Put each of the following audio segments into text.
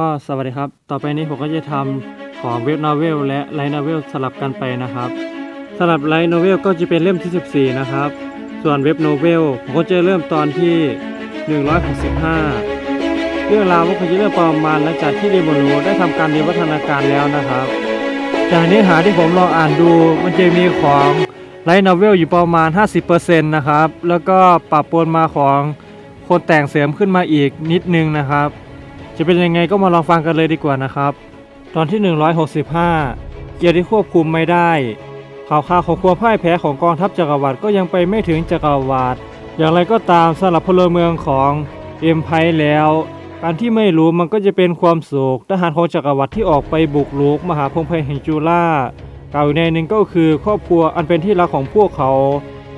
ก็สวัสดีครับ ต่อไปนี้ผมก็จะทำของเว็บน o เวลและไลท์น o เวลสลับกันไปนะครับสำหรับไลท์น o เวลก็จะเป็นเล่มที่ 14 นะครับ ส่วนเว็บโนเวลผมก็จะเริ่มตอนที่ 165 เรื่องราวก็คงจะเริ่มประมาณหลังจากที่เดโมโนได้ทำการวิวัฒนาการแล้วนะครับ จากเนื้อหาที่ผมลองอ่านดูมันจะมีของไลท์น o เวลอยู่ประมาณ 50%นะครับ แล้วก็ปรับปนมาของคนแต่งเสริมขึ้นมาอีกนิดนึงนะครับ จะเป็นยังไงก็มาลองฟังกันเลยดีกว่านะครับ ตอนที่ 165 เกียร์ที่ควบคุมไม่ได้ ข่าวข่าวของความพ่ายแพ้ของกองทัพจักรวรรดิก็ยังไปไม่ถึงจักรวรรดิอย่างไรก็ตามสำหรับพลเมืองของเอ็มไพแล้ว การที่ไม่รู้มันก็จะเป็นความสุขทหารของจักรวรรดิที่ออกไปบุกรุกมหาพงไพแห่งจูล่ากล่าวในหนึ่งก็คือครอบครัวอันเป็นที่รักของพวกเขา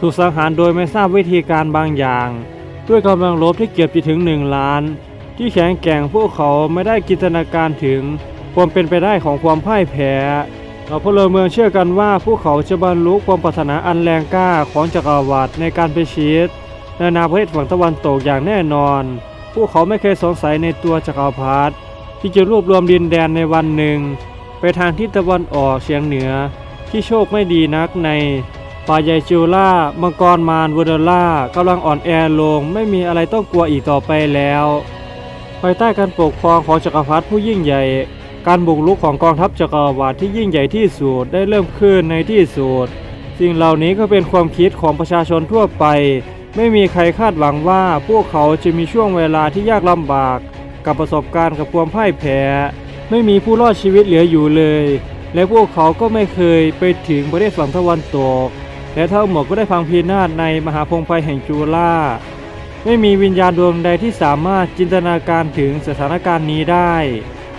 ถูกสังหารโดยไม่ทราบวิธีการบางอย่าง ด้วยกำลังรบที่เกือบจะถึงหนึ่งล้าน ที่แข็งแกร่งพวกเขาไม่ได้จินตนาการถึงความเป็นไปได้ของความพ่ายแพ้เราพลเมืองเชื่อกันว่าพวกเขาจะบรรลุความปรารถนาอันแรงกล้าของจักรวรรดิในการไปชีตในนาประเทศฝั่งตะวันตกอย่างแน่นอน พวกเขาไม่เคยสงสัยในตัวจักรพรรดิที่จะรวบรวมดินแดนในวันหนึ่ง ไปทางทิศตะวันออกเฉียงเหนือ ที่โชคไม่ดีนักในป่าใหญ่จิวล่ามังกรมารวูเดล่ากำลังอ่อนแอลงไม่มีอะไรต้องกลัวอีกต่อไปแล้ว ภายใต้การปกครองของจักรพรรดิผู้ยิ่งใหญ่ การบุกรุกของกองทัพจักรวรรดิที่ยิ่งใหญ่ที่สุดได้เริ่มขึ้นในที่สุด สิ่งเหล่านี้ก็เป็นความคิดของประชาชนทั่วไป ไม่มีใครคาดหวังว่าพวกเขาจะมีช่วงเวลาที่ยากลำบาก กับประสบการณ์กับความพ่ายแพ้ ไม่มีผู้รอดชีวิตเหลืออยู่เลย และพวกเขาก็ไม่เคยไปถึงประเทศฝั่งตะวันตก และทั้งหมดก็ได้พังพินาศในมหาพงไพแห่งจูล่า ไม่มีวิญญาณดวงใดที่สามารถจินตนาการถึงสถานการณ์นี้ได้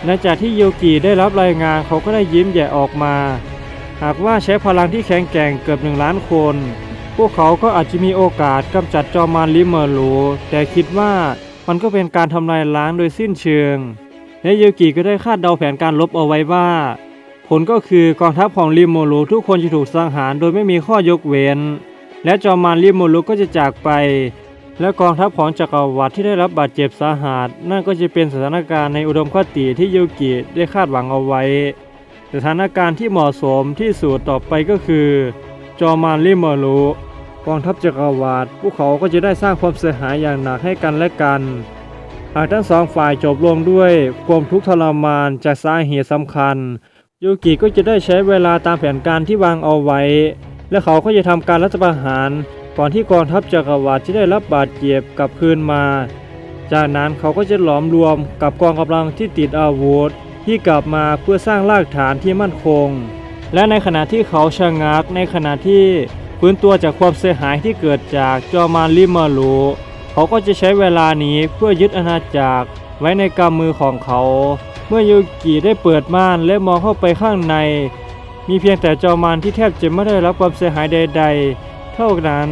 หลังจากที่โยกิได้รับรายงานเขาก็ได้ยิ้มแย่ออกมา หากว่าใช้พลังที่แข็งแกร่งเกือบหนึ่งล้านคน พวกเขาก็อาจจะมีโอกาสกำจัดจอมารลิเมอร์โลแต่คิดว่ามันก็เป็นการทำลายล้างโดยสิ้นเชิง และโยกิก็ได้คาดเดาแผนการลบเอาไว้ว่า ผลก็คือกองทัพของลิโมโลทุกคนจะถูกสังหารโดยไม่มีข้อยกเว้น และจอมารลิโมโลก็จะจากไป และกองทัพของจักรวรรดิที่ได้รับบาดเจ็บสาหัสนั่นก็จะเป็นสถานการณ์ในอุดมคติที่โยกิได้คาดหวังเอาไว้ สถานการณ์ที่เหมาะสมที่สุดต่อไปก็คือ จอมารลิโมโลกองทัพจักรวรรดิพวกเขาก็จะได้สร้างความเสียหายอย่างหนักให้กันและกันหากทั้งสองฝ่ายจบลงด้วยความทุกข์ทรมานจากสาเหตุสำคัญยูกิก็จะได้ใช้เวลาตามแผนการที่วางเอาไว้ และเขาก็จะทำการรัฐประหาร ก่อนที่กองทัพจักรวรรดิจะได้รับบาดเจ็บกลับคืนมา จากนั้นเขาก็จะหลอมรวมกับกองกำลังที่ติดอาวุธที่กลับมาเพื่อสร้างรากฐานที่มั่นคง และในขณะที่เขาชะงักในขณะที่ฟื้นตัวจากความเสียหายที่เกิดจากจอมานลิมารูเขาก็จะใช้เวลานี้เพื่อยึดอาณาจักรไว้ในกำมือของเขา เมื่อยูกิได้เปิดม่านและมองเข้าไปข้างใน มีเพียงแต่จอมานที่แทบจะไม่ได้รับความเสียหายใด ๆ เท่านั้น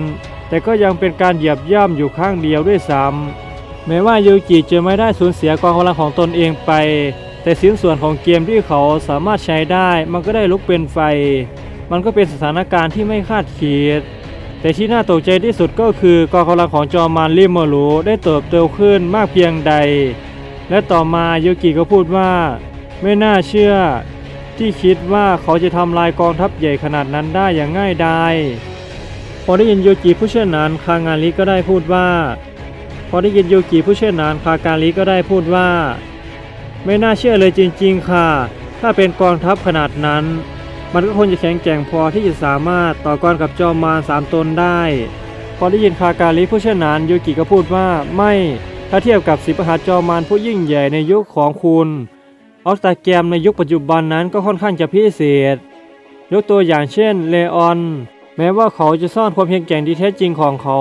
แต่ก็ยังเป็นการเหยียบย่ำอยู่ข้างเดียวด้วยซ้ำแม้ว่ายูกิจะไม่ได้สูญเสียกองกำลังของตนเองไป แต่สิ้นส่วนของเกมที่เขาสามารถใช้ได้ มันก็ได้ลุกเป็นไฟ มันก็เป็นสถานการณ์ที่ไม่คาดคิดแต่ที่น่าตกใจที่สุดก็คือกองกำลังของจอมานริโมรูได้เติบโตขึ้นมากเพียงใด และต่อมาโยกิก็พูดว่า ไม่น่าเชื่อ ที่คิดว่าเขาจะทำลายกองทัพใหญ่ขนาดนั้นได้อย่างง่ายดาย พอได้ยินโยกิผู้เชี่ยวชาญคางาริก็ได้พูดว่า พอได้ยินโยกิผู้เชี่ยวชาญคาการิก็ได้พูดว่า ไม่น่าเชื่อเลยจริง ๆ ค่ะ ถ้าเป็นกองทัพขนาดนั้น มันก็คงจะแข็งแกร่งพอที่จะสามารถต่อกรกับจอมมารสามตนได้ พอได้ยินคาการิผู้เชี่ยวชาญโยกิก็พูดว่าไม่ถ้าเทียบกับสิบประหัตจอมมารผู้ยิ่งใหญ่ในยุคของคุณออสตาแกรมในยุคปัจจุบันนั้นก็ค่อนข้างจะพิเศษ ยกตัวอย่างเช่นเลออน แม้ว่าเขาจะซ่อนความเพียงแกร่งที่แท้จริงของเขา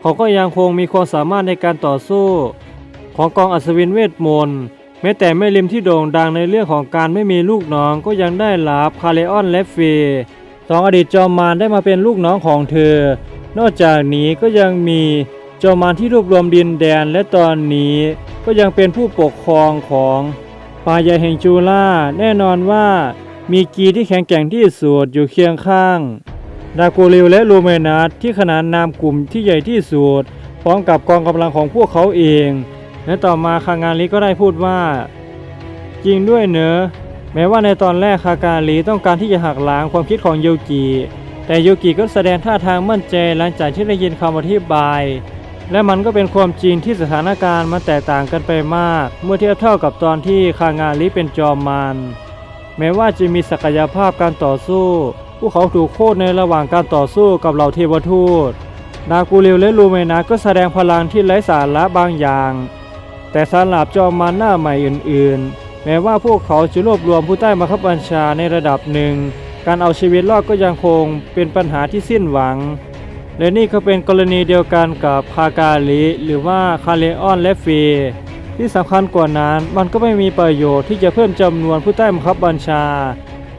เขาก็ยังคงมีความสามารถในการต่อสู้ ของกองอัศวินเวทมนต์แม้แต่แม่ริมที่โด่งดังในเรื่องของการไม่มีลูกน้องก็ยังได้รับคาเลออนและเฟย์สองอดีตจอมมารได้มาเป็นลูกน้องของเธอ นอกจากนี้ก็ยังมีจอมมารที่รวบรวมดินแดนและตอนนี้ก็ยังเป็นผู้ปกครองของป่าใหญ่แห่งจูล่าแน่นอนว่ามีกีที่แข็งแกร่งที่สุดอยู่เคียงข้าง ดาโกริลและลูเมนัสที่ขนานนามกลุ่มที่ใหญ่ที่สุดพร้อมกับกองกำลังของพวกเขาเอง และต่อมาคางานลิก็ได้พูดว่า จริงด้วยเนอะแม้ว่าในตอนแรกคาการีต้องการที่จะหักล้างความคิดของโยกิแต่โยกิก็แสดงท่าทางมั่นใจหลังจากที่ได้ยินคำอธิบาย และมันก็เป็นความจริงที่สถานการณ์มันแตกต่างกันไปมาก เมื่อเทียบเท่ากับตอนที่คางาริเป็นจอมมารแม้ว่าจะมีศักยภาพการต่อสู้ พวกเขาถูกโค่นในระหว่างการต่อสู้กับเหล่าเทวทูต นากูเรลและลูเมนาก็แสดงพลังที่ไร้สาระบางอย่าง แต่สำหรับจอมมารหน้าใหม่อื่นๆ แม้ว่าพวกเขาจะรวบรวมผู้ใต้บังคับบัญชาในระดับหนึ่ง การเอาชีวิตรอดก็ยังคงเป็นปัญหาที่สิ้นหวัง และนี่ก็เป็นกรณีเดียวกันกับคากาลิหรือว่าคาเลออนและเฟย์ที่สำคัญกว่านั้นมันก็ไม่มีประโยชน์ที่จะเพิ่มจำนวนผู้ใต้บังคับบัญชา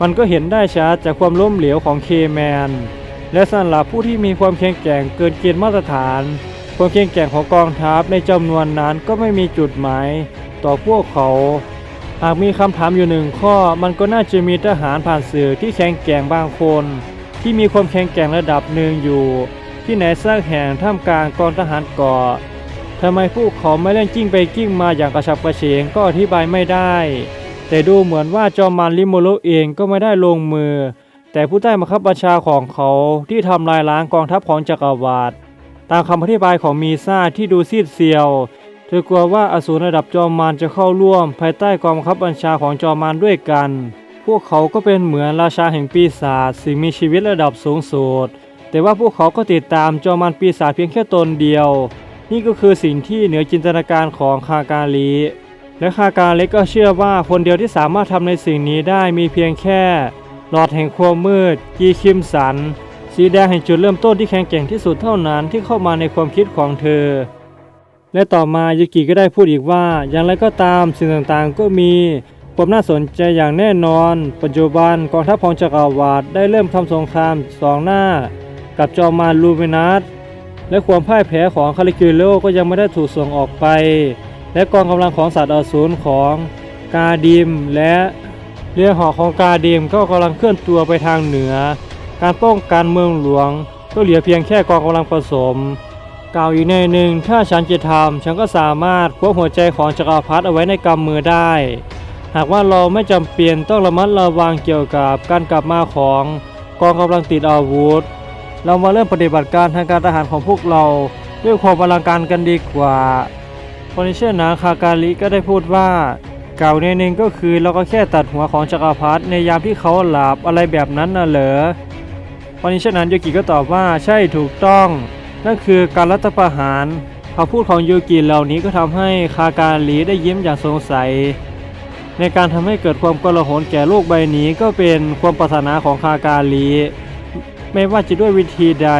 มันก็เห็นได้ชัดจากความล้มเหลวของเคแมนและสำหรับผู้ที่มีความแข็งแกร่งเกินเกณฑ์มาตรฐาน ความแข็งแกร่งของกองทัพในจำนวนนั้นก็ไม่มีจุดหมายต่อพวกเขา หากมีคำถามอยู่หนึ่งข้อมันก็น่าจะมีทหารผ่านสื่อที่แข็งแกร่งบางคน ที่มีความแข็งแกร่งระดับหนึ่งอยู่ ที่ไหนสักแห่งท่ามกลางกองทหารเกาะทำไมพวกเขาไม่เล่นกิ้งไปกิ้งมาอย่างกระฉับกระเฉงก็อธิบายไม่ได้ แต่ดูเหมือนว่าจอมมารลิโมโรเองก็ไม่ได้ลงมือ แต่ผู้ใต้บังคับบัญชาของเขาที่ทำลายล้างกองทัพของจักรวรรดิตามคำอธิบายของมีซ่าที่ดูซีดเซียวเธอกลัวว่าอสูรระดับจอมมารจะเข้าร่วม ภายใต้กองบังคับบัญชาของจอมมารด้วยกัน พวกเขาก็เป็นเหมือนราชาแห่งปีศาจสิ่งมีชีวิตระดับสูงสุดแต่ว่าพวกเขาก็ติดตามจอมมารปีศาจเพียงแค่ตนเดียว นี่ก็คือสิ่งที่เหนือจินตนาการของคาการี และคาการีก็เชื่อว่าคนเดียวที่สามารถทำในสิ่งนี้ได้มีเพียงแค่ หลอดแห่งความมืด กีคิมสัน สีแดงแห่งจุดเริ่มต้นที่แข็งแกร่งที่สุดเท่านั้นที่เข้ามาในความคิดของเธอ และต่อมายุกิก็ได้พูดอีกว่า อย่างไรก็ตามสิ่งต่างๆก็มีความน่าสนใจอย่างแน่นอน ปัจจุบันกองทัพของจักรวรรดิได้เริ่มทำสงครามสองหน้า กับจอมาลูเมนัสและความพ่ายแพ้ของคาลิกิโลก็ยังไม่ได้ถูกส่งออกไป และกองกำลังของสัตว์อสูรของกาดิม และเรือหอของกาดิมก็กำลังเคลื่อนตัวไปทางเหนือ การป้องกันเมืองหลวง ก็เหลือเพียงแค่กองกำลังผสม กล่าวอีกในหนึ่งถ้าฉันจะทำฉันก็สามารถควบหัวใจของจักรพรรดิเอาไว้ในกำมือได้ หากว่าเราไม่จำเป็นต้องระมัดระวังเกี่ยวกับการกลับมาของกองกำลังติดอาวุธ เรามาเริ่มปฏิบัติการทางการทหารของพวกเราด้วยความอลังการกันดีกว่า คนที่เชื่อนาคาการิก็ได้พูดว่า เก่าในหนึ่งก็คือเราก็แค่ตัดหัวของจักรพรรดิในยามที่เขาหลับอะไรแบบนั้นน่ะเหรอคนที่เชื่อนั้นโยกิก็ตอบว่าใช่ถูกต้อง นั่นคือการรัฐประหารคำพูดของยูกิเหล่านี้ก็ทำให้คาการลีได้ยิ้มอย่างสงสัย ในการทำให้เกิดความกลาหนแก่โลกใบนี้ก็เป็นความปรารถนาของคาการลีไม่ว่าจะด้วยวิธีใด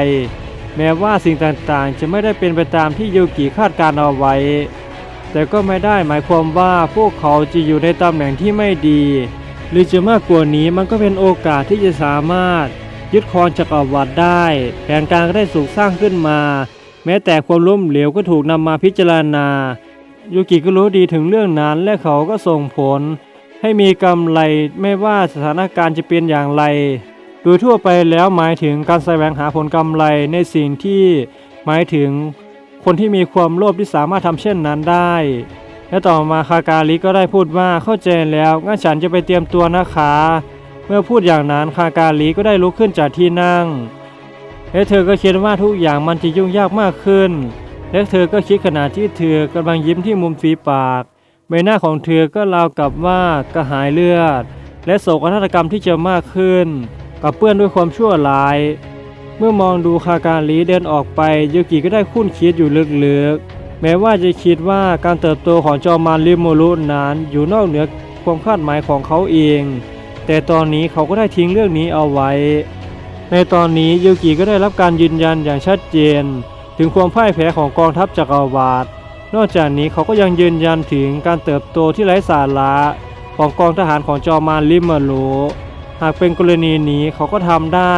แม้ว่าสิ่งต่างๆ จะไม่ได้เป็นไปตามที่ยูกิคาดการเอาไว้ แต่ก็ไม่ได้หมายความว่าพวกเขาจะอยู่ในตำแหน่งที่ไม่ดี หรือจะมากกว่านี้มันก็เป็นโอกาสที่จะสามารถ ยึดครองจักรวรรดิได้ แผนการก็ได้ถูกสร้างขึ้นมา แม้แต่ความล้มเหลวก็ถูกนำมาพิจารณายูกิก็รู้ดีถึงเรื่องนั้นและเขาก็ส่งผล ให้มีกำไรไม่ว่าสถานการณ์จะเป็นอย่างไร โดยทั่วไปแล้วหมายถึงการแสวงหาผลกำไรในสิ่งที่หมายถึง คนที่มีความโลภที่สามารถทำเช่นนั้นได้ และต่อมาคาการิก็ได้พูดว่าเข้าใจแล้วงั้นฉันจะไปเตรียมตัวนะคะ เมื่อพูดอย่างนั้นคาการีก็ได้ลุกขึ้นจากที่นั่ง และเธอก็คิดว่าทุกอย่างมันจะยุ่งยากมากขึ้น และเธอก็คิดขณะที่เธอกำลังยิ้มที่มุมฝีปาก ใบหน้าของเธอก็ราวกับว่ากระหายเลือด และโศกนาฏกรรมที่จะมากขึ้น กับเปื้อนด้วยความชั่วร้าย เมื่อมองดูคาการลีเดินออกไปยูกิก็ได้คุ้นคิดอยู่ลึกๆ แม้ว่าจะคิดว่าการเติบโตของจอมารลิโมรุนั้นอยู่นอกเหนือความคาดหมายของเขาเอง แต่ตอนนี้เขาก็ได้ทิ้งเรื่องนี้เอาไว้ ในตอนนี้ยูกิก็ได้รับการยืนยันอย่างชัดเจน ถึงความพ่ายแพ้ของกองทัพจักรวรรดินอกจากนี้เขาก็ยังยืนยันถึงการเติบโตที่ไร้สาระของกองทหารของจอมารลิมารุหากเป็นกรณีนี้เขาก็ทำได้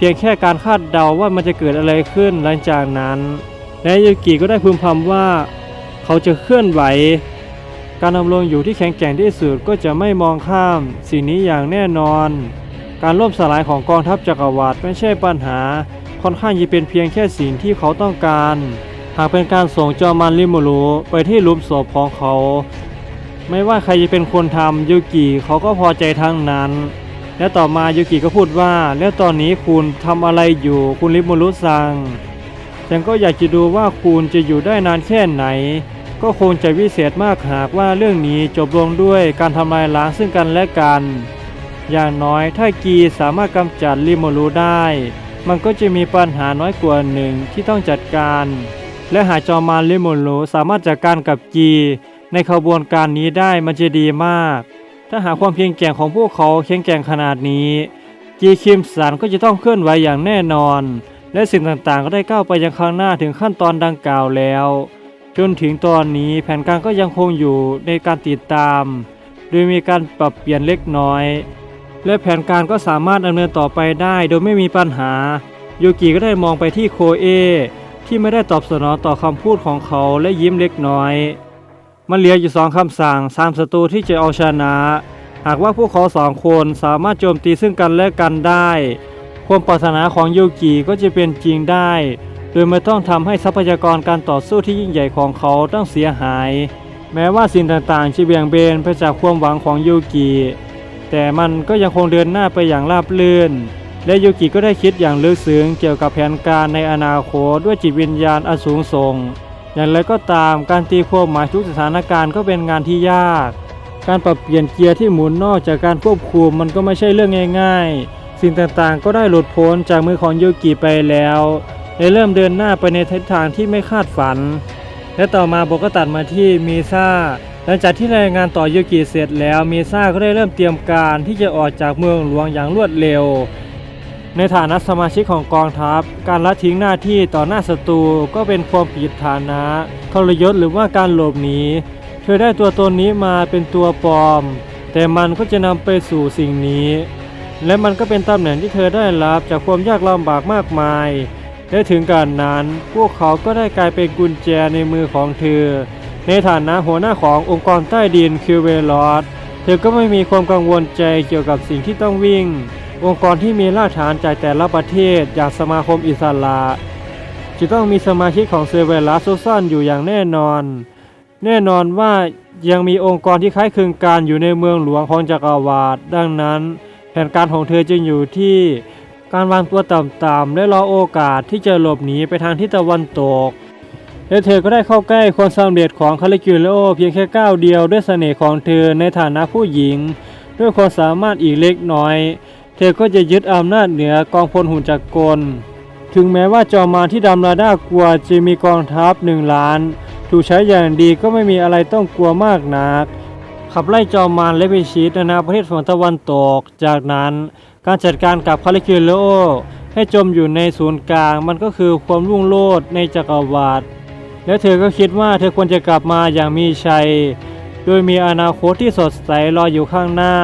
เพียงแค่การคาดเดาว่ามันจะเกิดอะไรขึ้นหลังจากนั้นและยูกิก็ได้พึมพำว่า เขาจะเคลื่อนไหว การดำรงอยู่ที่แข็งแกร่งที่สุดก็จะไม่มองข้าม สิ่งนี้อย่างแน่นอน การล่มสลายของกองทัพจักรวรรดิไม่ใช่ปัญหา ค่อนข้างจะเป็นเพียงแค่สิ่งที่เขาต้องการ หากเป็นการส่งจอมันริมูรุไปที่หลุมศพของเขา ไม่ว่าใครจะเป็นคนทำยูกิเขาก็พอใจทั้งนั้น และต่อมายูกิก็พูดว่า แล้วตอนนี้คุณทำอะไรอยู่คุณริโมรุซัง ฉันก็อยากจะดูว่าคุณจะอยู่ได้นานแค่ไหน ก็คงจะวิเศษมากหากว่าเรื่องนี้จบลงด้วยการทำลายล้างซึ่งกันและกัน อย่างน้อยถ้ากีสามารถกำจัดริโมรุได้ มันก็จะมีปัญหาน้อยกว่าหนึ่งที่ต้องจัดการ และหากจอมารริโมรุสามารถจัดการกับกีในขบวนการนี้ได้มันจะดีมาก ถ้าหากความเพียงแกร่งของพวกเขาแข็งแกร่งขนาดนี้จีคิมสันก็จะต้องเคลื่อนไหวอย่างแน่นอน และสิ่งต่างๆก็ได้ก้าวไปยังข้างหน้าถึงขั้นตอนดังกล่าวแล้ว จนถึงตอนนี้แผนการก็ยังคงอยู่ในการติดตาม โดยมีการปรับเปลี่ยนเล็กน้อย และแผนการก็สามารถดำเนินต่อไปได้โดยไม่มีปัญหายูกิก็ได้มองไปที่โคเอที่ไม่ได้ตอบสนองต่อคำพูดของเขาและยิ้มเล็กน้อย มันเหลืออยู่สองคำสั่งสามศัตรูที่จะเอาชนะ หากว่าพวกเขาสองคนสามารถโจมตีซึ่งกันและกันได้ ความปรารถนาของยูกิก็จะเป็นจริงได้ โดยไม่ต้องทำให้ทรัพยากรการต่อสู้ที่ยิ่งใหญ่ของเขาต้องเสียหาย แม้ว่าสิ่งต่างๆจะเบี่ยงเบนไปจากความหวังของยูกิแต่มันก็ยังคงเดินหน้าไปอย่างราบรื่น และยูกิก็ได้คิดอย่างลึกซึ้งเกี่ยวกับแผนการในอนาคตด้วยจิตวิญญาณอันสูงส่ง อย่างไรก็ตามการตีความหมายทุกสถานการณ์ก็เป็นงานที่ยาก การปรับเปลี่ยนเกียร์ที่หมุนนอกจากการควบคุมมันก็ไม่ใช่เรื่องง่าย ๆ สิ่งต่างๆ ก็ได้หลุดพ้นจากมือของโยกิไปแล้วและเริ่มเดินหน้าไปในทิศทางที่ไม่คาดฝัน และต่อมาโบก็ตัดมาที่มีซ่าหลังจากที่รายงานต่อโยกิเสร็จแล้วมีซ่าก็ได้เริ่มเตรียมการที่จะออกจากเมืองหลวงอย่างรวดเร็ว ในฐานะสมาชิกของกองทัพ การละทิ้งหน้าที่ต่อหน้าศัตรูก็เป็นความผิดฐานะทรยศหรือว่าการหลบหนี เธอได้ตัวตนนี้มาเป็นตัวปลอม แต่มันก็จะนำไปสู่สิ่งนี้ และมันก็เป็นตำแหน่งที่เธอได้รับจากความยากลำบากมากมาย และถึงการนั้นพวกเขาก็ได้กลายเป็นกุญแจในมือของเธอ ในฐานะหัวหน้าขององค์กรใต้ดินคิวเวลอสเธอก็ไม่มีความกังวลใจเกี่ยวกับสิ่งที่ต้องวิ่ง องค์กรที่มีรากฐานจากแต่ละประเทศอย่างสมาคมอิสระจะต้องมีสมาชิกของเซเวลัสซุซ่อนอยู่อย่างแน่นอน แน่นอนว่ายังมีองค์กรที่คล้ายคลึงกันอยู่ในเมืองหลวงของจักรวาลดังนั้น แผนการของเธอจึงอยู่ที่การวางตัวต่ำๆและรอโอกาสที่จะหลบหนีไปทางทิศตะวันตก และเธอก็ได้เข้าใกล้ความสำเร็จของคาริคิเลโอเพียงแค่ก้าวเดียวด้วยเสน่ห์ของเธอในฐานะผู้หญิง ด้วยความสามารถอีกเล็กน้อย เธอก็จะยึดอำนาจเหนือกองพลหุ่นจักรกล ถึงแม้ว่าจอมมารที่ดำราด้ากลัวจะมีกองทัพหนึ่งล้าน ถูกใช้อย่างดีก็ไม่มีอะไรต้องกลัวมากนัก ขับไล่จอมมารและพิชิตนานาประเทศฝั่งตะวันตก จากนั้นการจัดการกับคาริคิเลโอให้จมอยู่ในศูนย์กลาง มันก็คือความรุ่งโรจน์ในจักรวาลและเธอก็คิดว่าเธอควรจะกลับมาอย่างมีชัย โดยมีอนาคตที่สดใสรออยู่ข้างหน้า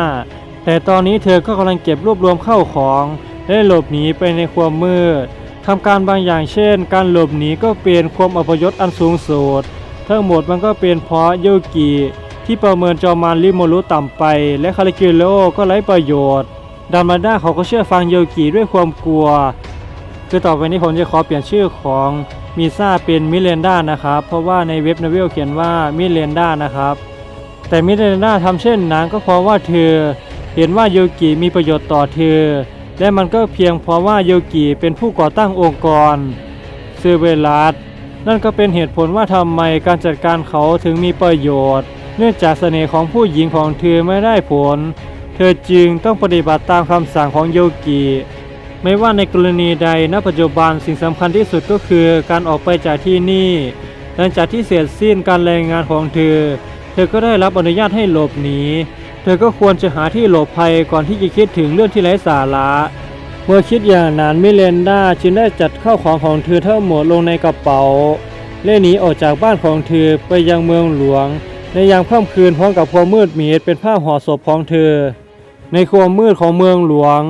แต่ตอนนี้เธอก็กำลังเก็บรวบรวมเข้าของ และหลบหนีไปในความมืดทำการบางอย่างเช่น การหลบหนีก็เป็นความอัปยศอันสูงสุดทั้งหมดมันก็เป็นเพราะโยกิที่ประเมินจอมานริโมรุต่ำไป และคาริคิโลก็ไร้ประโยชน์ดามาด้าเขาก็เชื่อฟังโยกิด้วยความกลัว คือต่อไปนี้ผมจะขอเปลี่ยนชื่อของมิซ่าเป็นมิเลนดานะครับ เพราะว่าในเว็บนเวลเขียนว่ามิเลนดานะครับ แต่มิเลนดาทำเช่นนั้นก็เพราะว่าเธอ เห็นว่าโยกิมีประโยชน์ต่อเธอ และมันก็เพียงเพราะว่าโยกิเป็นผู้ก่อตั้งองค์กรเซเวลัสนั่นก็เป็นเหตุผลว่าทำไมการจัดการเขาถึงมีประโยชน์ เนื่องจากเสน่ห์ของผู้หญิงของเธอไม่ได้ผล เธอจึงต้องปฏิบัติตามคำสั่งของโยกิไม่ว่าในกรณีใดณปัจจุบันสิ่งสำคัญที่สุดก็คือการออกไปจากที่นี่ หลังจากที่เสร็จสิ้นการรายงานของเธอ เธอก็ได้รับอนุญาตให้หลบหนี เธอก็ควรจะหาที่หลบภัยก่อนที่จะคิดถึงเรื่องที่ไร้สาระเมื่อคิดอย่างนั้นมิเลนดาจึงได้จัดข้าวของของเธอทั้งหมดลงในกระเป๋าและหนีออกจากบ้านของเธอไปยังเมืองหลวง ในยามค่ำคืนพร้อมกับความมืดมิดเป็นผ้าห่อศพของเธอ ในความมืดของเมืองหลวง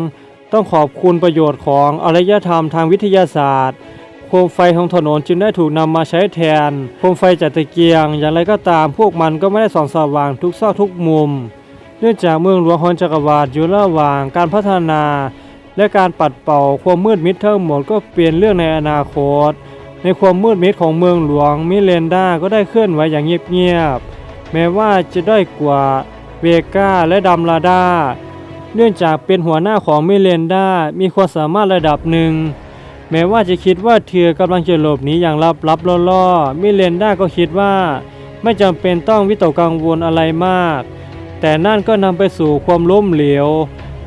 ต้องขอบคุณประโยชน์ของอารยธรรมทางวิทยาศาสตร์โคมไฟของถนนจึงได้ถูกนำมาใช้แทนโคมไฟจากตะเกียง อย่างไรก็ตามพวกมันก็ไม่ได้ส่องสว่างทุกซอกทุกมุม เนื่องจากเมืองหลวงของจักรวาลอยู่ระหว่างการพัฒนา และการปัดเป่าความมืดมิดทั้งหมดก็เปลี่ยนเรื่องในอนาคต ในความมืดมิดของเมืองหลวงมิเลนดาก็ได้เคลื่อนไหวอย่างเงียบๆแม้ว่าจะด้อยกว่าเวก้าและดัมลาดาเนื่องจากเป็นหัวหน้าของมิเลนดามีความสามารถระดับหนึ่ง แม้ว่าจะคิดว่าเธอกำลังจะหลบหนีอย่างลับๆล่อๆมิเลนดาก็คิดว่า ไม่จำเป็นต้องวิตกกังวลอะไรมาก แต่นั่นก็นำไปสู่ความล้มเหลว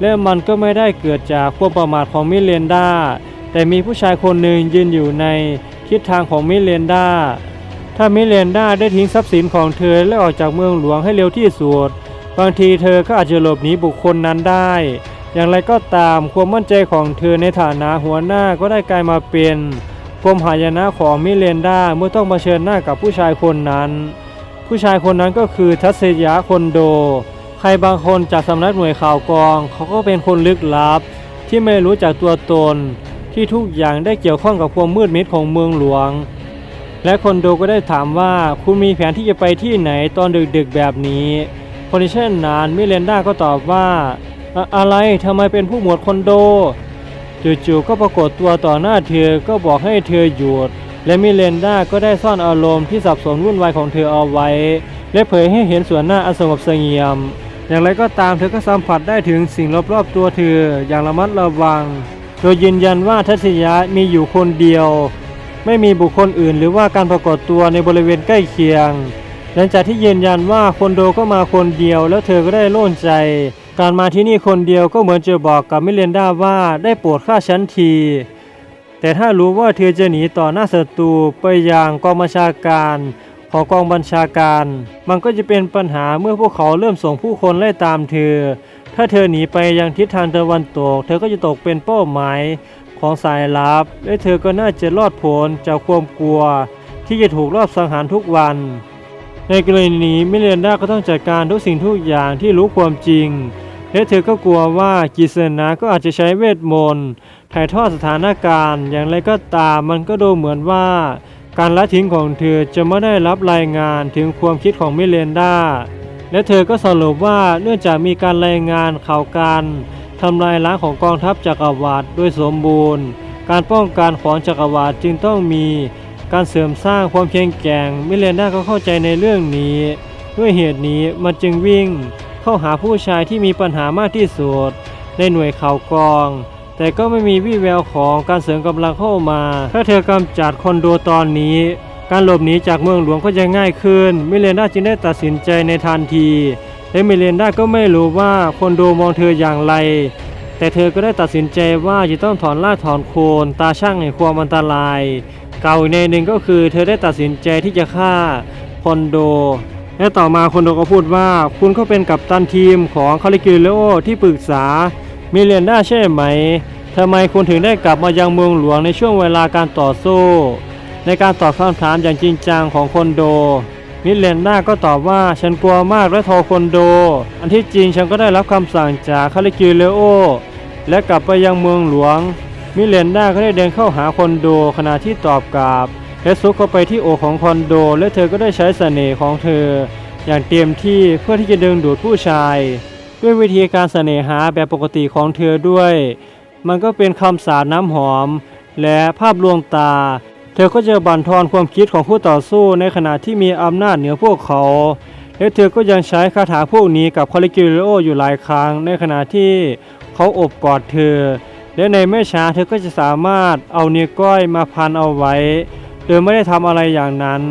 และมันก็ไม่ได้เกิดจากความประมาทของมิเลนดา แต่มีผู้ชายคนหนึ่งยืนอยู่ในทิศทางของมิเลนดา ถ้ามิเลนดาได้ทิ้งทรัพย์สินของเธอและออกจากเมืองหลวงให้เร็วที่สุด บางทีเธอก็อาจจะหลบหนีบุคคลนั้นได้ อย่างไรก็ตามความมั่นใจของเธอในฐานะหัวหน้าก็ได้กลายมาเป็นความหายนะของมิเลนดาเมื่อต้องเผชิญหน้ากับผู้ชายคนนั้น ผู้ชายคนนั้นก็คือทัศยะคนโด ใครบางคนจากสำนักหน่วยข่าวกอง เขาก็เป็นคนลึกลับ ที่ไม่รู้จักตัวตน ที่ทุกอย่างได้เกี่ยวข้องกับความมืดมิดของเมืองหลวง และคนโดก็ได้ถามว่าคุณมีแผนที่จะไปที่ไหนตอนดึกๆแบบนี้คนที่เช่นนั้นมิเลนดาก็ตอบว่าอะอะไรทำไมเป็นผู้หมวดคนโดจู่ๆก็ปรากฏตัวต่อหน้าเธอก็บอกให้เธอหยุด และมิเลนดาก็ได้ซ่อนอารมณ์ที่สับสนวุ่นวายของเธอเอาไว้ และเผยให้เห็นส่วนหน้าอันสงบเสงี่ยม อย่างไรก็ตามเธอก็สัมผัสได้ถึงสิ่งรอบๆตัวเธออย่างระมัดระวัง โดยยืนยันว่าทัศยะมีอยู่คนเดียว ไม่มีบุคคลอื่นหรือว่าการปรากฏตัวในบริเวณใกล้เคียง หลังจากที่ยืนยันว่าคนโดก็มาคนเดียว แล้วเธอก็ได้โล่งใจ การมาที่นี่คนเดียวก็เหมือนจะบอกกับมิเลนดาว่าได้โปรดฆ่าฉันที แต่ถ้ารู้ว่าเธอจะหนีต่อหน้าศัตรูไปยังกองบัญชาการของกองบัญชาการ มันก็จะเป็นปัญหาเมื่อพวกเขาเริ่มส่งผู้คนไล่ตามเธอ ถ้าเธอหนีไปยังทิศทางตะวันตก เธอก็จะตกเป็นเป้าหมายของสายลับ และเธอก็น่าจะรอดพ้นจากความกลัว ที่จะถูกรอบสังหารทุกวัน ในกรณีนี้มิเลียนดาก็ต้องจัดการทุกสิ่งทุกอย่างที่รู้ความจริง และเธอก็กลัวว่ากิเซนาก็อาจจะใช้เวทมนต์ถ่ายทอดสถานการณ์ อย่างไรก็ตามมันก็ดูเหมือนว่า การละทิ้งของเธอจะไม่ได้รับรายงานถึงความคิดของมิเลนดาและเธอก็สรุปว่าเนื่องจากมีการรายงานข่าวการทำลายล้างของกองทัพจักรวรรดิด้วยสมบูรณ์ การป้องกันของจักรวรรดิจึงต้องมีการเสริมสร้างความแข็งแกร่งมิเลนดาก็เข้าใจในเรื่องนี้ ด้วยเหตุนี้มันจึงวิ่ง เข้าหาผู้ชายที่มีปัญหามากที่สุด ในหน่วยข่าวกรอง แต่ก็ไม่มีวี่แววของการเสริมกำลังเข้ามา ถ้าเธอกำจัดคอนโดตอนนี้ การหลบหนีจากเมืองหลวงก็จะง่ายขึ้น มิเลนดาจึงได้ตัดสินใจในทันทีและมิเลนดาก็ไม่รู้ว่าคอนโดมองเธออย่างไร แต่เธอก็ได้ตัดสินใจว่าจะต้องถอนราถอนโคนตาช่างแห่งความอันตราย เก่าอีกในหนึ่งก็คือเธอได้ตัดสินใจที่จะฆ่าคอนโด และต่อมาคนโดก็พูดว่า คุณก็เป็นกัปตันทีมของคาริกิเลโอที่ปรึกษามิเลนดาใช่ไหมทำไมคุณถึงได้กลับมายังเมืองหลวงในช่วงเวลาการต่อสู้ ในการตอบคำถามอย่างจริงจังของคนโด มิเลนดาก็ตอบว่าฉันกลัวมากและโทรคนโด อันที่จริงฉันก็ได้รับคำสั่งจากคาริกิเลโอและกลับไปยังเมืองหลวง มิเลนดาก็ได้เดินเข้าหาคนโดขณะที่ตอบกลับ และซุกเข้าไปที่อกของคอนโด และเธอก็ได้ใช้เสน่ห์ของเธอ อย่างเต็มที่เพื่อที่จะดึงดูดผู้ชาย ด้วยวิธีการเสน่หาแบบปกติของเธอด้วย มันก็เป็นคำสาดน้ำหอม และภาพลวงตา เธอก็จะบั่นทอนความคิดของผู้ต่อสู้ในขณะที่มีอำนาจเหนือพวกเขา และเธอก็ยังใช้คาถาพวกนี้กับคาลิกิลโออยู่หลายครั้ง ในขณะที่เขาอบกอดเธอ และในไม่ช้าเธอก็จะสามารถเอาเนิ้วก้อยมาพันเอาไว้ โดยไม่ได้ทำอะไรอย่างนั้น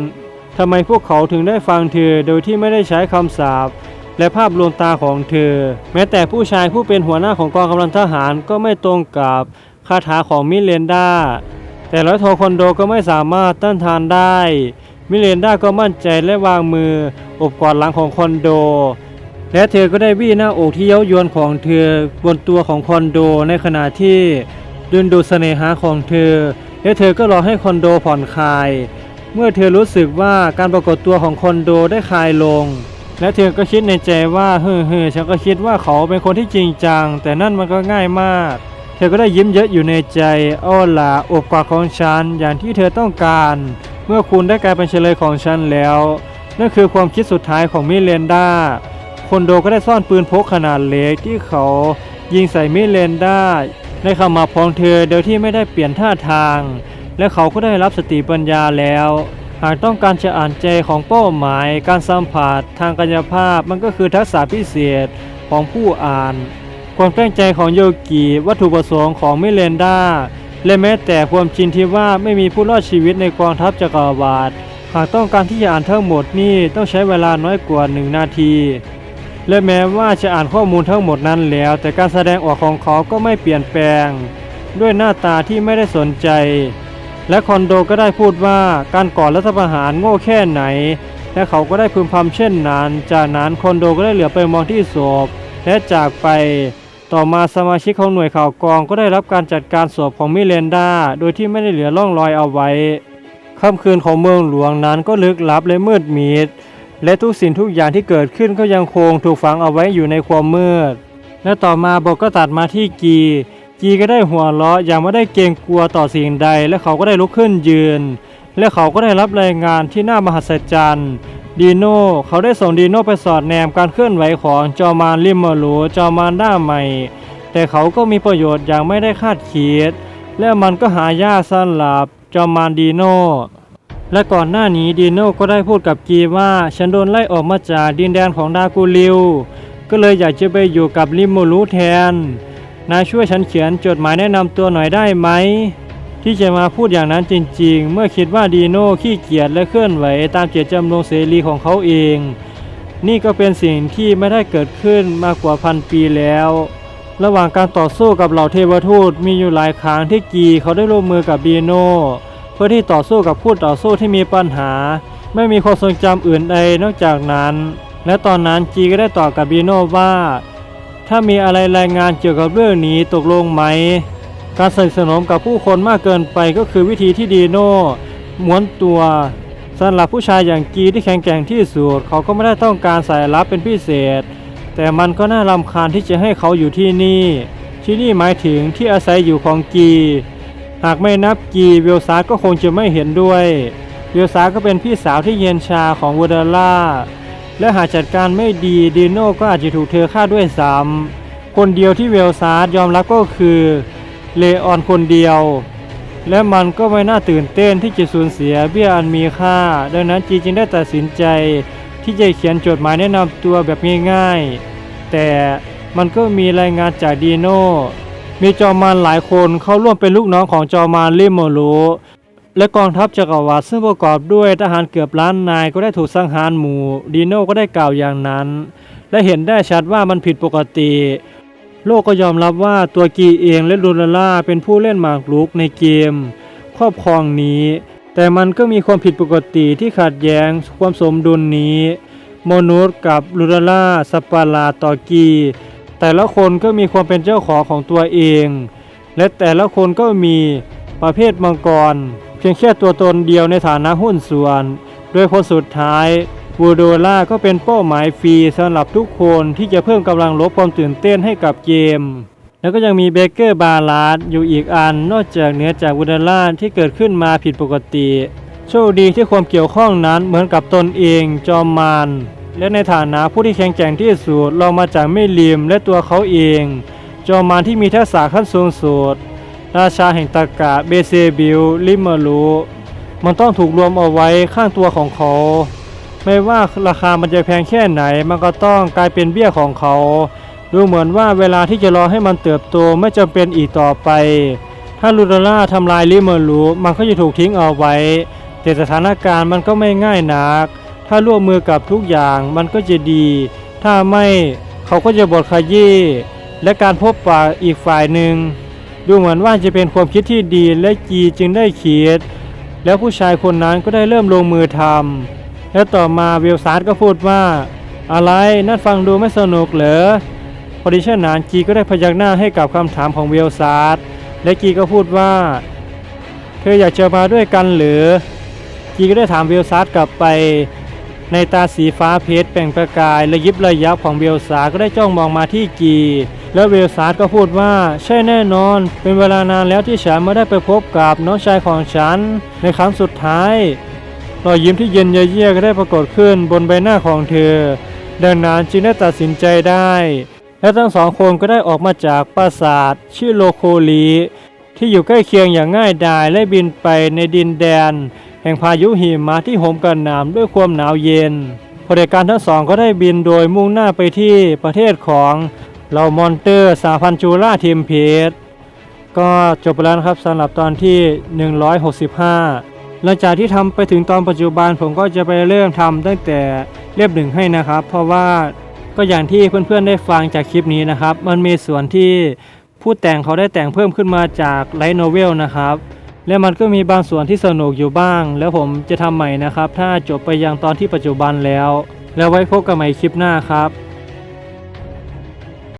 ทำไมพวกเขาถึงได้ฟังเธอโดยที่ไม่ได้ใช้คำสาปและภาพลวงตาของเธอ แม้แต่ผู้ชายผู้เป็นหัวหน้าของกองกำลังทหารก็ไม่ตรงกับคาถาของมิเลนดาแต่ร้อยโทคอนโดก็ไม่สามารถต้านทานได้ มิเลนดาก็มั่นใจและวางมืออบกอดหลังของคอนโด และเธอก็ได้วี่หน้าอกที่เย้ายวนของเธอบนตัวของคอนโดในขณะที่ดึงดูดเสน่หาของเธอ และเธอก็รอให้คอนโดผ่อนคลาย เมื่อเธอรู้สึกว่าการปรากฏตัวของคอนโดได้คลายลง และเธอก็คิดในใจว่าเฮ้อเฮ้อฉันก็คิดว่าเขาเป็นคนที่จริงจัง แต่นั่นมันก็ง่ายมาก เธอก็ได้ยิ้มเยอะอยู่ในใจอ้อล่ะอบกอดของฉันอย่างที่เธอต้องการ เมื่อคุณได้กลายเป็นเฉลยของฉันแล้วนั่นคือความคิดสุดท้ายของมิเลนดาคอนโดก็ได้ซ่อนปืนพกขนาดเล็กที่เขายิงใส่มิเลนดา ในขมับของเธอโดยที่ไม่ได้เปลี่ยนท่าทาง และเขาก็ได้รับสติปัญญาแล้ว หากต้องการจะอ่านใจของเป้าหมาย การสัมผัสทางกายภาพมันก็คือทักษะพิเศษของผู้อ่าน ความตั้งใจของโยกีวัตถุประสงค์ของมิเลนดาและแม้แต่ความจริงที่ว่าไม่มีผู้รอดชีวิตในกองทัพจักรวาลหากต้องการที่จะอ่านทั้งหมดนี่ต้องใช้เวลาน้อยกว่า 1 นาที และแม้ว่าจะอ่านข้อมูลทั้งหมดนั้นแล้ว แต่การแสดงออกของเขาก็ไม่เปลี่ยนแปลง ด้วยหน้าตาที่ไม่ได้สนใจ และคอนโดก็ได้พูดว่าการก่อรัฐประหารโง่แค่ไหน และเขาก็ได้พึมพำเช่นนั้น จากนั้นคอนโดก็ได้เหลือไปมองที่ศพและจากไป ต่อมาสมาชิกของหน่วยข่าวกรองก็ได้รับการจัดการศพของมิเลนดาโดยที่ไม่ได้เหลือร่องรอยเอาไว้ค่ำคืนของเมืองหลวงนั้นก็ลึกลับและมืดมิด และทุกสิ่งทุกอย่างที่เกิดขึ้นก็ยังคงถูกฝังเอาไว้อยู่ในความมืด และต่อมาบทก็ตัดมาที่กี กีก็ได้หัวเราะอย่างไม่ได้เกรงกลัวต่อสิ่งใด และเขาก็ได้ลุกขึ้นยืน และเขาก็ได้รับรายงานที่น่ามหัศจรรย์ดีโน่เขาได้ส่งดีโน่ไปสอดแนมการเคลื่อนไหวของจอมานลิมมอรูจอมานด้าใหม่ แต่เขาก็มีประโยชน์อย่างไม่ได้คาดคิด และมันก็หายากสำหรับจอมานดีโน่ และก่อนหน้านี้ดีโน่ก็ได้พูดกับกีว่าฉันโดนไล่ออกมาจากดินแดนของดากูริว ก็เลยอยากจะไปอยู่กับลิมโมรูแทน นายช่วยฉันเขียนจดหมายแนะนำตัวหน่อยได้ไหม ที่จะมาพูดอย่างนั้นจริง ๆ เมื่อคิดว่าดีโน่ขี้เกียจและเคลื่อนไหวตามเจตจำนงเสรีของเขาเอง นี่ก็เป็นสิ่งที่ไม่ได้เกิดขึ้นมากกว่าพันปีแล้ว ระหว่างการต่อสู้กับเหล่าเทวทูตมีอยู่หลายครั้งที่กีเขาได้ร่วมมือกับดีโน่ เพื่อที่ต่อสู้กับผู้ต่อสู้ที่มีปัญหา ไม่มีความทรงจำอื่นใดนอกจากนั้น และตอนนั้นจีก็ได้ตอบกับดีโน่ว่า ถ้ามีอะไรรายงานเกี่ยวกับเรื่องนี้ตกลงไหม การสนิทสนมกับผู้คนมากเกินไปก็คือวิธีที่ดีโน่ม้วนตัวสำหรับผู้ชายอย่างกีที่แข็งแกร่งที่สุดเขาก็ไม่ได้ต้องการสายลับเป็นพิเศษ แต่มันก็น่ารำคาญที่จะให้เขาอยู่ที่นี่ ที่นี่หมายถึงที่อาศัยอยู่ของกี หากไม่นับกีเวลซาร์ก็คงจะไม่เห็นด้วย เวลซาร์ก็เป็นพี่สาวที่เย็นชาของวูดาร่า และหากจัดการไม่ดีดีโน่ก็อาจจะถูกเธอฆ่าด้วยซ้ำคนเดียวที่เวลซาร์ยอมรับก็คือเลออนคนเดียว และมันก็ไม่น่าตื่นเต้นที่จะสูญเสียเบี้ยอันมีค่า ดังนั้นจีจึงได้ตัดสินใจ ที่จะเขียนจดหมายแนะนำตัวแบบง่ายๆ แต่มันก็มีรายงานจากดีโน่ มีจอมมารหลายคนเข้าร่วมเป็นลูกน้องของจอมมารลิโมโรและกองทัพจักรวรรดิซึ่งประกอบด้วยทหารเกือบล้านนายก็ได้ถูกสังหารหมู่ดีโน่ก็ได้กล่าวอย่างนั้น และเห็นได้ชัดว่ามันผิดปกติ โลกก็ยอมรับว่าตัวกีเองและลูลาล่าเป็นผู้เล่นหมากรุกในเกม ครอบครองนี้ แต่มันก็มีความผิดปกติที่ขัดแย้งความสมดุลนี้ มนุษย์กับลูลาล่าสปาลาตอกี แต่ละคนก็มีความเป็นเจ้าของของตัวเอง และแต่ละคนก็มีประเภทมังกร เพียงแค่ตัวตนเดียวในฐานะหุ้นส่วน โดยผลสุดท้ายวูโดล่าก็เป็นเป้าหมายฟรีสำหรับทุกคนที่จะเพิ่มกำลังลบความตื่นเต้นให้กับเกม แล้วก็ยังมีเบเกอร์บาลาดอยู่อีกอัน นอกจากเหนือจากวูโดล่าที่เกิดขึ้นมาผิดปกติ โชคดีที่ความเกี่ยวข้องนั้นเหมือนกับตนเองจอมมาร และในฐานะผู้ที่แข็งแกร่งที่สุดลองมาจากไม่ลิมและตัวเขาเอง จอมมารที่มีทักษะขั้นสูงสุดราชาแห่งตากะเบเซบิลลิมารูมันต้องถูกรวมเอาไว้ข้างตัวของเขา ไม่ว่าราคามันจะแพงแค่ไหน มันก็ต้องกลายเป็นเบี้ยของเขา ดูเหมือนว่าเวลาที่จะรอให้มันเติบโตไม่จำเป็นอีกต่อไป ถ้าลูดาล่าทำลายลิเมอรูมันก็จะถูกทิ้งเอาไว้ แต่สถานการณ์มันก็ไม่ง่ายนัก ถ้าร่วมมือกับทุกอย่างมันก็จะดี ถ้าไม่เขาก็จะบดขยี้และการพบปะอีกฝ่ายหนึ่ง ดูเหมือนว่าจะเป็นความคิดที่ดีและจีจึงได้คิดแล้วผู้ชายคนนั้นก็ได้เริ่มลงมือทำและต่อมาเวลซาร์ดก็พูดว่า อะไรนั่นฟังดูไม่สนุกเหรอพอดีเช่นนั้นจีก็ได้พยักหน้าให้กับคำถามของเวลซาร์ดและจีก็พูดว่า เธออยากจะมาด้วยกันหรือ จีก็ได้ถามเวลซาร์ดกลับไป ในตาสีฟ้าเพชรแปล่งประกายและยิบระยับของเวลซาก็ได้จ้องมองมาที่กี แล้วเวลซาก็พูดว่าใช่แน่นอน เป็นเวลานานแล้วที่ฉันไม่ได้ไปพบกับน้องชายของฉัน ในครั้งสุดท้ายรอยยิ้มที่เย็นเยือกก็ได้ปรากฏขึ้นบนใบหน้าของเธอ ดังนั้นจึงได้ตัดสินใจได้ และทั้งสองคนก็ได้ออกมาจากปราสาทชื่อโลโคลีที่อยู่ใกล้เคียงอย่างง่ายดายและบินไปในดินแดน ห่งห่งพายุหิมะที่โหมกระหน่ำด้วยความหนาวเย็นพลเอกการทั้งสองก็ได้บินโดยมุ่งหน้าไปที่ประเทศของเหล่ามอนเตอร์สาพันจูล่าทีมเพจก็จบแล้วนะครับสำหรับตอนที่ 165 หลังจากที่ทำไปถึงตอนปัจจุบันผมก็จะไปเริ่มทำตั้งแต่เรียบหนึ่งให้นะครับ เพราะว่าก็อย่างที่เพื่อนๆได้ฟังจากคลิปนี้นะครับ มันมีส่วนที่ผู้แต่งเขาได้แต่งเพิ่มขึ้นมาจากไลท์โนเวลนะครับ และมันก็มีบางส่วนที่สนุกอยู่บ้าง แล้วผมจะทำใหม่นะครับ ถ้าจบไปยังตอนที่ปัจจุบันแล้ว แล้วไว้พบกันใหม่คลิปหน้าครับ